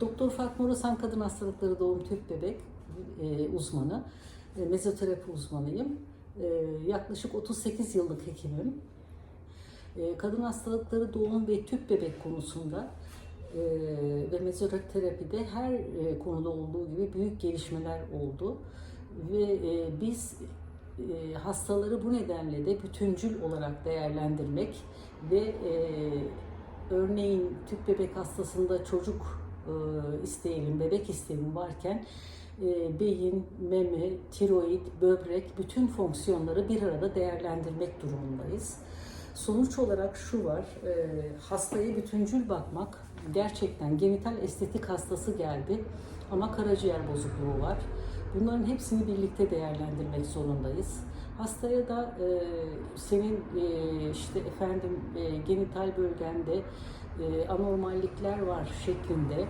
Doktor Fatma Orasan Kadın Hastalıkları Doğum Tüp Bebek e, uzmanı. E, mezoterapi uzmanıyım. E, yaklaşık 38 yıllık hekimim. E, kadın hastalıkları doğum ve tüp bebek konusunda e, ve mezoterapide her e, konuda olduğu gibi büyük gelişmeler oldu. Ve e, biz e, hastaları bu nedenle de bütüncül olarak değerlendirmek ve e, örneğin tüp bebek hastasında çocuk isteyelim, bebek isteyelim varken e, beyin, meme, tiroid, böbrek bütün fonksiyonları bir arada değerlendirmek durumundayız. Sonuç olarak şu var, e, hastaya bütüncül bakmak gerçekten genital estetik hastası geldi ama karaciğer bozukluğu var. Bunların hepsini birlikte değerlendirmek zorundayız. Hastaya da e, senin e, işte efendim e, genital bölgende e, anormallikler var şeklinde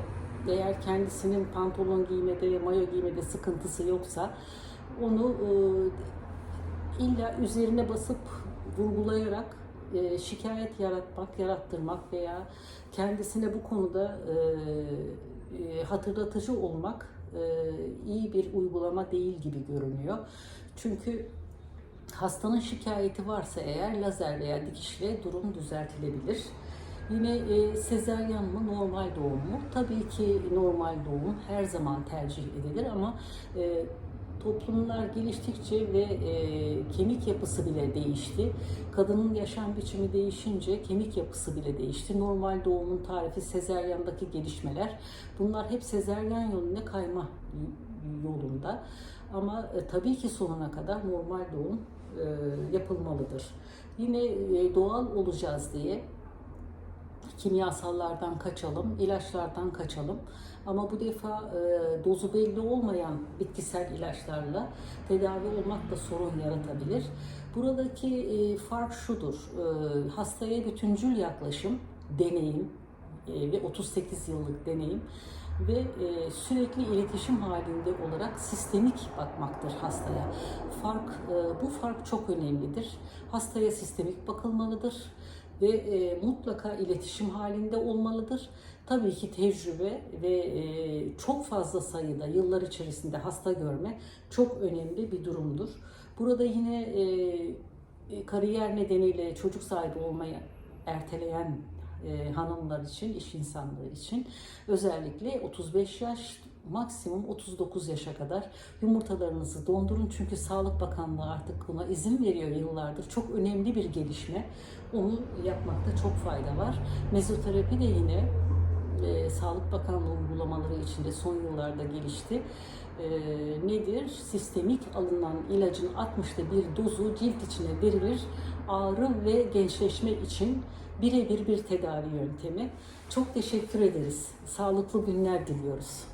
eğer kendisinin pantolon giymede, mayo giymede sıkıntısı yoksa onu e, illa üzerine basıp vurgulayarak e, şikayet yaratmak, yarattırmak veya kendisine bu konuda e, e, hatırlatıcı olmak iyi bir uygulama değil gibi görünüyor. Çünkü hastanın şikayeti varsa eğer lazer veya dikişle durum düzeltilebilir. Yine e, sezaryen mı normal doğum mu? Tabii ki normal doğum her zaman tercih edilir ama e, toplumlar geliştikçe ve e, kemik yapısı bile değişti. Kadının yaşam biçimi değişince kemik yapısı bile değişti. Normal doğumun tarifi sezaryandaki gelişmeler. Bunlar hep sezaryen yoluna kayma yolunda. Ama e, tabii ki sonuna kadar normal doğum e, yapılmalıdır. Yine e, doğal olacağız diye kimyasallardan kaçalım, ilaçlardan kaçalım. Ama bu defa e, dozu belli olmayan bitkisel ilaçlarla tedavi olmak da sorun yaratabilir. Buradaki e, fark şudur, e, hastaya bütüncül yaklaşım, deneyim e, ve 38 yıllık deneyim ve e, sürekli iletişim halinde olarak sistemik bakmaktır hastaya. Fark e, bu fark çok önemlidir. Hastaya sistemik bakılmalıdır ve e, mutlaka iletişim halinde olmalıdır. Tabii ki tecrübe ve e, çok fazla sayıda yıllar içerisinde hasta görme çok önemli bir durumdur. Burada yine e, e, kariyer nedeniyle çocuk sahibi olmayı erteleyen e, hanımlar için, iş insanları için özellikle 35 yaş maksimum 39 yaşa kadar yumurtalarınızı dondurun. Çünkü Sağlık Bakanlığı artık buna izin veriyor yıllardır. Çok önemli bir gelişme. Onu yapmakta çok fayda var. Mezoterapi de yine e, Sağlık Bakanlığı uygulamaları içinde son yıllarda gelişti. E, nedir? Sistemik alınan ilacın 60'ta bir dozu cilt içine verilir. Ağrı ve gençleşme için birebir bir tedavi yöntemi. Çok teşekkür ederiz. Sağlıklı günler diliyoruz.